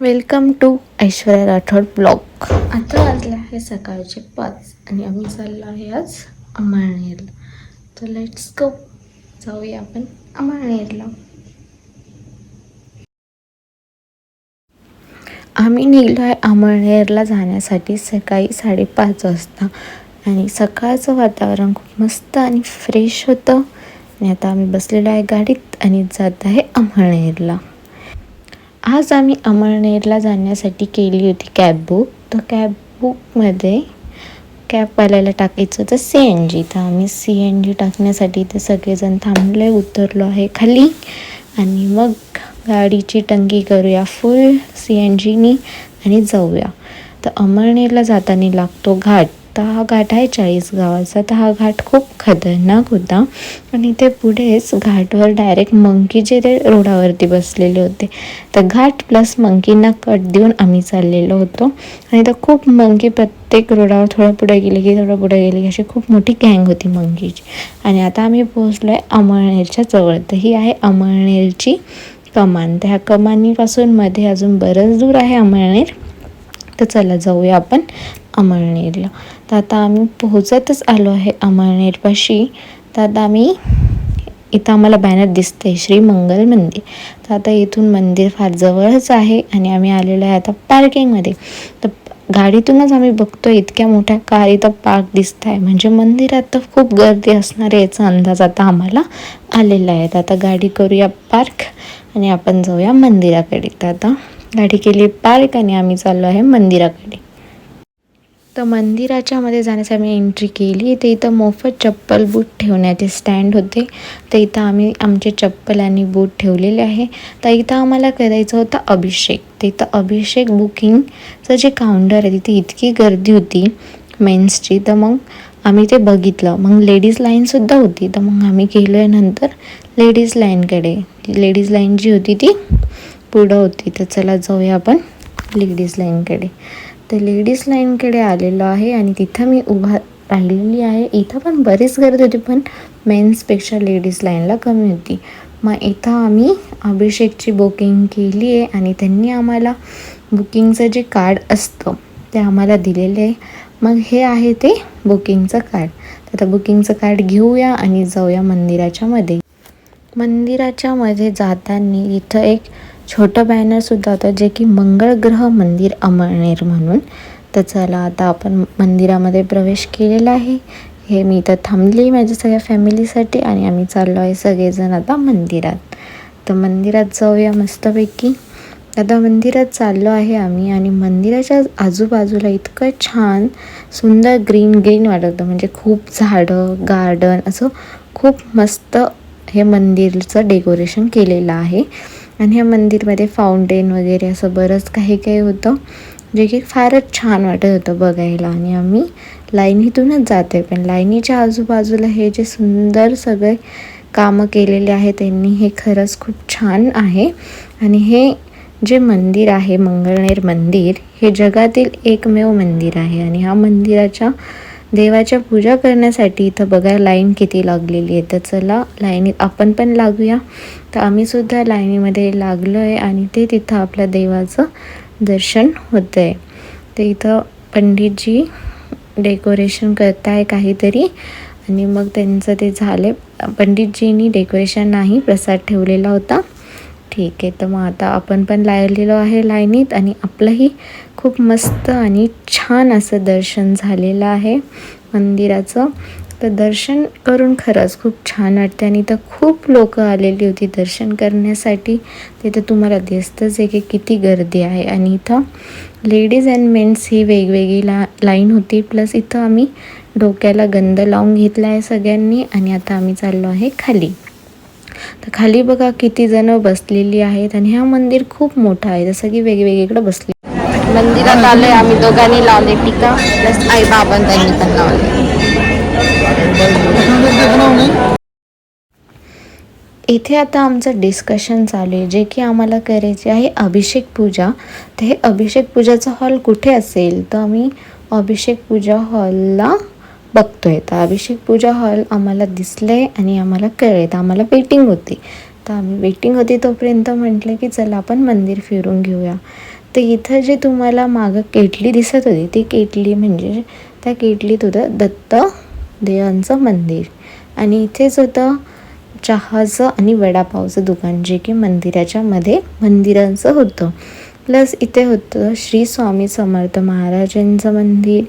Welcome to Aishwarya Rathod blog. आता वाजले आहे सकाळचे पाच आणि आम्ही चाललो आहे आज अमळनेरला. तर लेट्स गो जाऊया आपण अमळनेरला. आम्ही निघलो आहे अमळनेरला जाण्यासाठी सकाळी साडेपाच वाजता. आणि सकाळचं वातावरण खूप मस्त आणि फ्रेश होतं. आणि आता आम्ही बसलेलो आहे गाडीत आणि जात आहे अमळनेरला. आज आम्ही अमळनेरला जाण्यासाठी केली होती कॅब बुक तर कॅब बुकमध्ये कॅबवाल्याला टाकायचं होतं सी एन जी तर आम्ही सी एन जी टाकण्यासाठी ते सगळेजण थांबले उतरलो आहे खाली. आणि मग गाडीची टंकी करूया फुल सी एन जीनी आणि जाऊया. तर अमळनेरला जाताना लागतो घाट. तर हा घाट आहे चाळीस गावाचा. तर हा घाट खूप खतरनाक होता. आणि ते पुढेच घाटवर डायरेक्ट मंकी जे ते रोडावरती बसलेले होते. तर घाट प्लस मंकींना कट देऊन आम्ही चाललेलो होतो. आणि तर खूप मंकी प्रत्येक रोडावर थोडं पुढे गेले की थोडं पुढे गेले की अशी खूप मोठी गँग होती मंकीची आणि आता आम्ही पोहोचलो आहे अमळनेरच्या जवळ. तर ही आहे अमळनेरची कमान. तर ह्या कमानीपासून मध्ये अजून बरंच दूर आहे अमळनेर. तर चला जाऊया आपण अमळनेरला. तर आता आम्ही पोहोचतच आलो आहे अमळनेरपाशी. तर आता आम्ही इथं आम्हाला बॅनर दिसते श्री मंगल मंदिर. तर आता इथून मंदिर फार जवळच आहे आणि आम्ही आलेलो आहे आता पार्किंगमध्ये. तर गाडीतूनच आम्ही बघतो इतक्या मोठ्या कार इथं पार्क दिसत आहे म्हणजे मंदिरात तर खूप गर्दी असणार आहे याचा अंदाज आता आम्हाला आलेला आहे. तर आता गाडी करूया पार्क आणि आपण जाऊया मंदिराकडे. तर आता गाडी केली पार्क आणि आम्ही चाललो आहे मंदिराकडे. तर मंदिराच्या मध्ये जाण्यासाठी आम्ही एंट्री केली. तर इथं मोफत चप्पल बूट ठेवण्याचे स्टँड होते. तर इथं आम्ही आमचे चप्पल आणि बूट ठेवलेले आहे. तर इथं आम्हाला करायचं होतं अभिषेक. तर इथं अभिषेक बुकिंगचं जे काउंटर आहे तिथे इतकी गर्दी होती मेन्सची तर मग आम्ही ते बघितलं. मग लेडीज लाईनसुद्धा होती. तर मग आम्ही गेलो आहे नंतर लेडीज लाईनकडे लेडीज लाईन जी होती ती पुढं होती. तर चला जाऊया आपण लेडीज लाईनकडे तर लेडीज लाईनकडे आलेलो आहे आणि तिथं मी उभा राहिलेली आहे. इथं पण बरीच गर्दी होती पण मेन्सपेक्षा लेडीज लाईनला कमी होती. मग इथं आम्ही अभिषेकची बुकिंग केली आहे आणि त्यांनी आम्हाला बुकिंगचं जे कार्ड असतं ते आम्हाला दिलेलं आहे. मग हे आहे ते बुकिंगचं कार्ड तर आता बुकिंगचं कार्ड घेऊया आणि जाऊया मंदिराच्या मध्ये. मंदिराच्या मध्ये जाताना इथं एक छोटं बॅनरसुद्धा होतं जे की मंगळग्रह मंदिर अमळनेर म्हणून. तर चला आता आपण मंदिरामध्ये प्रवेश केलेला आहे. हे मी इथं थांबली माझ्या सगळ्या फॅमिलीसाठी आणि आम्ही चाललो आहे सगळेजण आता मंदिरात. तर मंदिरात जाऊया मस्तपैकी. आता मंदिरात चाललो आहे आम्ही आणि मंदिराच्या आजूबाजूला इतकं छान सुंदर ग्रीन ग्रीन वाटत. होतं म्हणजे खूप झाडं गार्डन असं खूप मस्त हे मंदिरचं डेकोरेशन केलेलं आहे. आणि ह्या मंदिरमध्ये फाउंटेन वगैरे असं बरंच काही काही होतं जे की फारच छान वाटत होतं बघायला. आणि आम्ही लाईनीतूनच जातो आहे पण लाईनीच्या आजूबाजूला हे जे सुंदर सगळे कामं केलेले आहे त्यांनी हे खरंच खूप छान आहे. आणि हे जे मंदिर आहे मंगळनेर मंदिर हे जगातील एकमेव मंदिर आहे. आणि ह्या मंदिराच्या देवाच्या पूजा करण्यासाठी इथं बघा लाईन किती लागलेली आहे. तर चला लाईनीत आपण पण लागूया. तर आम्ही सुद्धा लाईनीमध्ये लागलो आहे आणि ते तिथं आपल्या देवाचं दर्शन होतं आहे ते इथं पंडितजी डेकोरेशन करत आहे काहीतरी आणि मग त्यांचं ते झाले पंडितजींनी डेकोरेशन नाही प्रसाद ठेवलेला होता. ठीक आहे. तर मग आता आपण पण लागलेलो आहे लाईनीत आणि आपलंही खूप मस्त आणि छान असं दर्शन झालेलं आहे मंदिराचं. तर दर्शन करून खरंच खूप छान वाटते आणि इथं खूप लोकं आलेली होती दर्शन करण्यासाठी. तिथं तुम्हाला दिसतंच आहे की किती गर्दी आहे आणि इथं लेडीज अँड मेन्स ही वेगवेगळी ला लाईन होती. प्लस इथं आम्ही डोक्याला गंध लावून घेतला आहे सगळ्यांनी आणि आता आम्ही चाललो आहे खाली. तर खाली बघा किती जण बसलेली आहेत आणि हा मंदिर खूप मोठा आहे. तर सगळी वेगवेगळीकडे बसली. मंदिरात आलोय आम्ही दोघांनी लावले टीका. प्लस आई बाबा त्यांनी पण लावले. इथे आता आमचं डिस्कशन चालू आहे. जे की आम्हाला करायचे आहे अभिषेक पूजा. तर हे अभिषेक पूजाचा हॉल कुठे असेल? तर आम्ही अभिषेक पूजा हॉलला बघतोय. तर अभिषेक पूजा हॉल आम्हाला दिसले आणि आम्हाला कळले तर आम्हाला वेटिंग होती. तर आम्ही वेटिंग होती तोपर्यंत म्हटलं की चला आपण मंदिर फिरून घेऊया. तर इथं जे तुम्हाला मागं केटली दिसत होती ती केटली म्हणजे त्या केटलीत होतं दत्त देवांचं मंदिर. आणि इथेच होतं चहाचं आणि वडापावचं दुकान जे की मंदिराच्या मध्ये मंदिरांचं होतं. प्लस इथे होतं श्री स्वामी समर्थ महाराजांचं मंदिर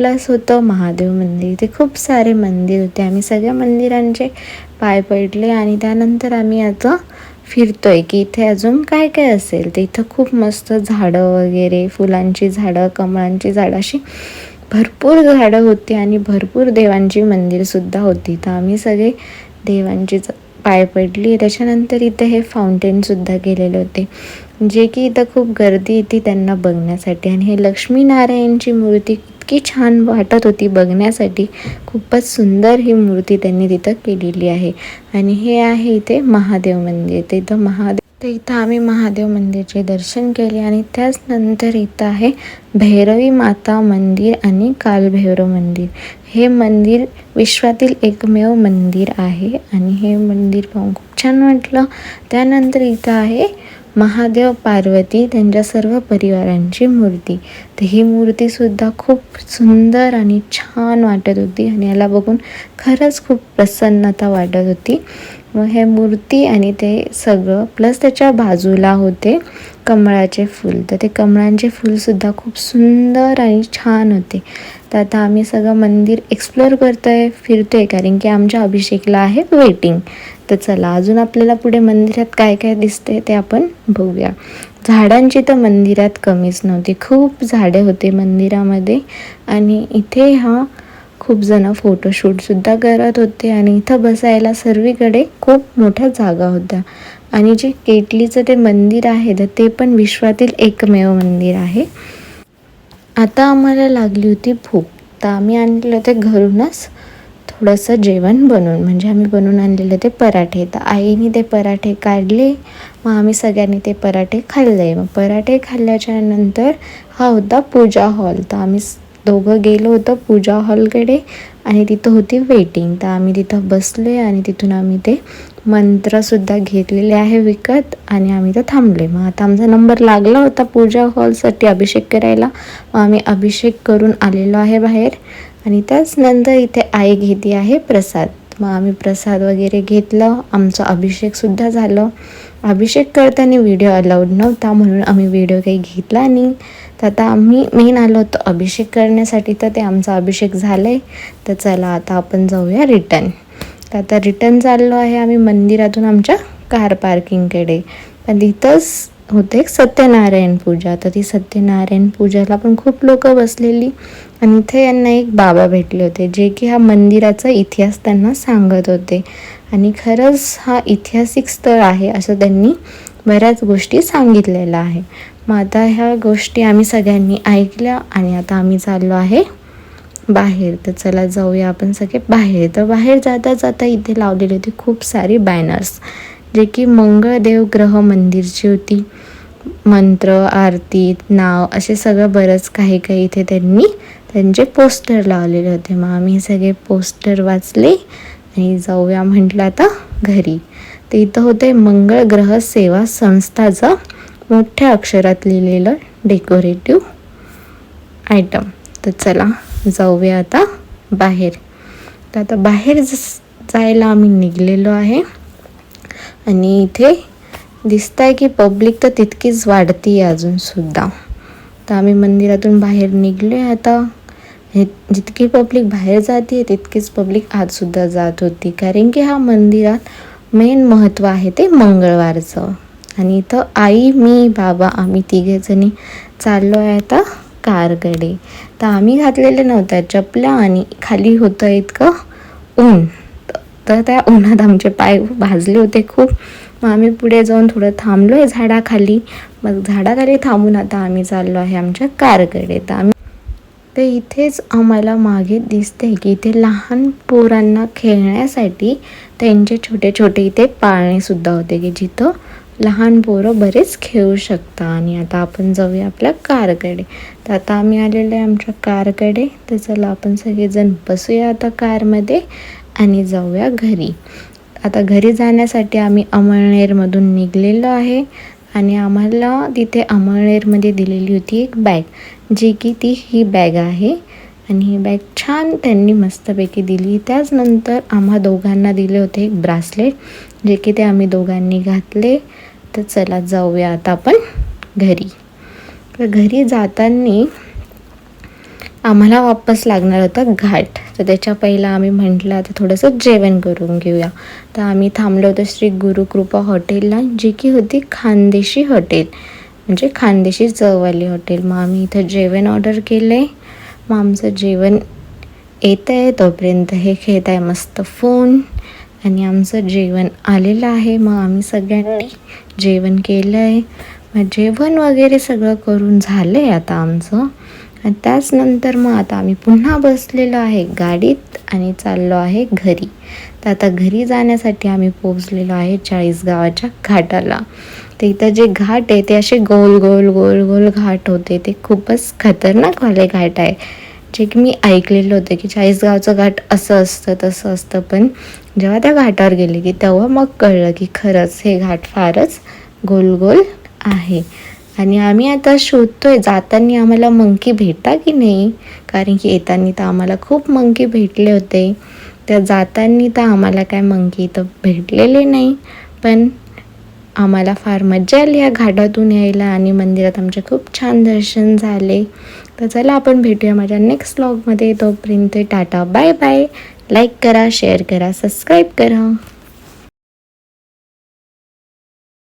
प्लस होतं महादेव मंदिर. ते खूप सारे मंदिर होते. आम्ही सगळ्या मंदिरांचे पाय पडले आणि त्यानंतर आम्ही आता फिरतोय की इथे अजून काय काय असेल? तर इथं खूप मस्त झाडं वगैरे फुलांची झाडं कमळांची झाडं अशी भरपूर झाडं होती आणि भरपूर देवांची मंदिरसुद्धा होती. तर आम्ही सगळे देवांची पाय पडली. त्याच्यानंतर इथे हे फाउंटेनसुद्धा गेलेले होते. जे की इथं खूप गर्दी येते त्यांना बघण्यासाठी. आणि हे लक्ष्मीनारायणची मूर्ती इतकी छान वाटत होती बघण्यासाठी. खूपच सुंदर ही मूर्ती त्यांनी तिथं केलेली आहे. आणि हे आहे इथे महादेव मंदिर. ते इथं महादेव तर इथं आम्ही महादेव मंदिरचे दर्शन केले आणि त्याच नंतर इथं आहे भैरवी माता मंदिर आणि कालभैरव मंदिर. हे मंदिर विश्वातील एकमेव मंदिर आहे आणि हे मंदिर पाहून खूप छान वाटलं. त्यानंतर इथं आहे महादेव पार्वती त्यांच्या सर्व परिवारांची मूर्ती. तर ही मूर्तीसुद्धा खूप सुंदर आणि छान वाटत होती आणि याला बघून खरंच खूप प्रसन्नता वाटत होती. मग हे मूर्ती आणि ते सगळं प्लस त्याच्या बाजूला होते कमळाचे फूल. तर ते कमळांचे फूलसुद्धा खूप सुंदर आणि छान होते. तर आता आम्ही सगळं मंदिर एक्सप्लोअर करतो आहे फिरतो आहे कारण की आमच्या अभिषेकला आहे वेटिंग तर चला अजून आपल्याला पुढे मंदिरात काय काय दिसते ते आपण बघूया. झाडांची तर मंदिरात कमीच नव्हती. खूप झाडे होते मंदिरामध्ये. आणि इथे हा खूप जण फोटोशूटसुद्धा करत होते आणि इथं बसायला सर्वीकडे खूप मोठ्या जागा होत्या. आणि जे केटलीचं ते मंदिर आहे तर ते पण विश्वातील एकमेव मंदिर आहे. आता आम्हाला लागली होती भूक. तर आम्ही आणलेलं ते घरूनच थोडंसं जेवण बनवून म्हणजे आम्ही बनवून आणलेले ते पराठे. तर आईने ते पराठे काढले. मग आम्ही सगळ्यांनी ते पराठे खाल्ले. मग पराठे खाल्ल्याच्या नंतर हा होता पूजा हॉल. तर आम्ही दोघं गेलो होतो पूजा हॉलकडे आणि तिथं होती वेटिंग तर आम्ही तिथं बसले आणि तिथून आम्ही ते मंत्रसुद्धा घेतलेले आहे विकत आणि आम्ही तर थांबले. मग आता आमचा नंबर लागला होता पूजा हॉलसाठी अभिषेक करायला. मग आम्ही अभिषेक करून आलेलो आहे बाहेर आणि त्याच नंतर इथे आई घेते आहे प्रसाद. मग आम्ही प्रसाद वगैरे घेतलं. आमचं अभिषेकसुद्धा झालं. अभिषेक करताना व्हिडिओ अलाउड नव्हता म्हणून आम्ही व्हिडिओ काही घेतला नाही. तर आता आम्ही मेन आलो होतो अभिषेक करण्यासाठी. तर ते आमचा अभिषेक झालं आहे तर चला आता आपण जाऊया रिटर्न तर आता रिटर्न चाललो आहे आम्ही मंदिरातून आमच्या कार पार्किंगकडे पण तिथंच होते सत्यनारायण पूजा. तर ती सत्यनारायण पूजाला पण खूप लोक बसलेली. आणि इथे यांना एक बाबा भेटले होते जे की हा मंदिराचा इतिहास त्यांना सांगत होते. आणि खरंच हा ऐतिहासिक स्थळ आहे असं त्यांनी बऱ्याच गोष्टी सांगितलेल्या आहे. मग आता ह्या गोष्टी आम्ही सगळ्यांनी ऐकल्या आणि आता आम्ही चाललो आहे बाहेर. तर चला जाऊया आपण सगळे बाहेर. तर बाहेर जाता जाता इथे लावलेली होती खूप सारी बॅनर्स जे की मंगळदेव ग्रह मंदिरची होती. मंत्र आरती नाव असे सगळं बरंच काही काही इथे त्यांनी त्यांचे पोस्टर लावलेले होते. मग आम्ही सगळे पोस्टर वाचले आणि जाऊया म्हटलं आता घरी. तर इथं होते मंगळ ग्रह सेवा संस्थाचं मोठ्या अक्षरात लिहिलेलं डेकोरेटिव्ह आयटम तर चला जाऊया आता बाहेर. तर आता बाहेर जायला आम्ही निघलेलो आहे. आणि इथे दिसत आहे की पब्लिक तर तितकीच वाढती आहे अजूनसुद्धा तर आम्ही मंदिरातून बाहेर निघलो आहे आता. हे जितकी पब्लिक बाहेर जाते तितकीच पब्लिक आजसुद्धा जात होती. कारण की हा मंदिरात मेन महत्त्व आहे ते मंगळवारचं. आणि इथं आई मी बाबा आम्ही तिघेजणी चाललो आहे आता कारकडे तर आम्ही घातलेले नव्हत्या चपल्या आणि खाली होतं इतकं ऊन. तर त्या उन्हात आमचे पाय भाजले होते खूप. मग आम्ही पुढे जाऊन थोडं थांबलो आहे झाडाखाली. मग झाडाखाली थांबून आता आम्ही चाललो आहे आमच्या कारकडे तर आम्ही तर इथेच आम्हाला मागे दिसते की इथे लहान पोरांना खेळण्यासाठी त्यांचे छोटे छोटे इथे पाळणेसुद्धा होते की जिथं लहान पोरं बरेच खेळू शकता आणि आता आपण जाऊया आपल्या कारकडे. तर आता आम्ही आलेलो आहे आमच्या कारकडे. तर चला आपण सगळेजण बसूया आता कारमध्ये आणि जाऊया घरी. आता घरी जाण्यासाठी आम्ही अमळनेरमधून निघलेलो आहे. आणि आम्हाला तिथे अमळनेरमध्ये दिलेली होती एक बॅग जी की ती ही बॅग आहे. आणि ही बॅग छान त्यांनी मस्तपैकी दिली. त्याचनंतर आम्हा दोघांना दिले होते एक ब्रासलेट जे की ते आम्ही दोघांनी घातले. तर चला जाऊया आता आपण घरी. तर घरी जाताना आम्हाला वापस लागणार होता घाट. तर त्याच्या पहिला आम्ही म्हटलं आता थोडंसं जेवण करून घेऊया. तर आम्ही थांबलो होतो श्री गुरुकृपा हॉटेलला जी की होती खानदेशी हॉटेल. म्हणजे खानदेशी चववाली हॉटेल. मग आम्ही इथं जेवण ऑर्डर केलं. आहे मग आमचं जेवण येतं आहे तोपर्यंत हे खेळत आहे मस्त फोन. आणि आमचं जेवण आलेलं आहे. मग आम्ही सगळ्यांनी जेवण केलं आहे मग जेवण वगैरे सगळं करून झालं आहे आता आमचं. आणि त्याचनंतर मग आता आम्ही पुन्हा बसलेलो आहे गाडीत आणि चाललो आहे घरी. तर आता घरी जाण्यासाठी आम्ही पोचलेलो आहे चाळीसगावाच्या घाटाला. तर इथं जे घाट आहे ते असे गोल गोल गोल गोल घाट होते. ते खूपच खतरनाक वाले घाट आहे. जे की मी ऐकलेलं होतं की चाळीसगावचं घाट असं असतं तसं असतं. पण जेव्हा त्या घाटावर गेले की तेव्हा मग कळलं की खरंच हे घाट फारच गोल गोल आहे. आणि आम्ही आता शोधतोय जाताना आम्हाला मंकी भेटा की नाही? कारण की येताना तर आम्हाला खूप मंकी भेटले होते. त्या जाताना तर आम्हाला काय मंकी तर भेटलेले नाही. पण आम्हाला फार मज्जा आली या घाटातून यायला आणि मंदिरात आमचे खूप छान दर्शन झाले. तर चला आपण भेटूया माझ्या नेक्स्ट ब्लॉगमध्ये तोपर्यंत टाटा बाय बाय लाईक करा शेअर करा सबस्क्राईब करा.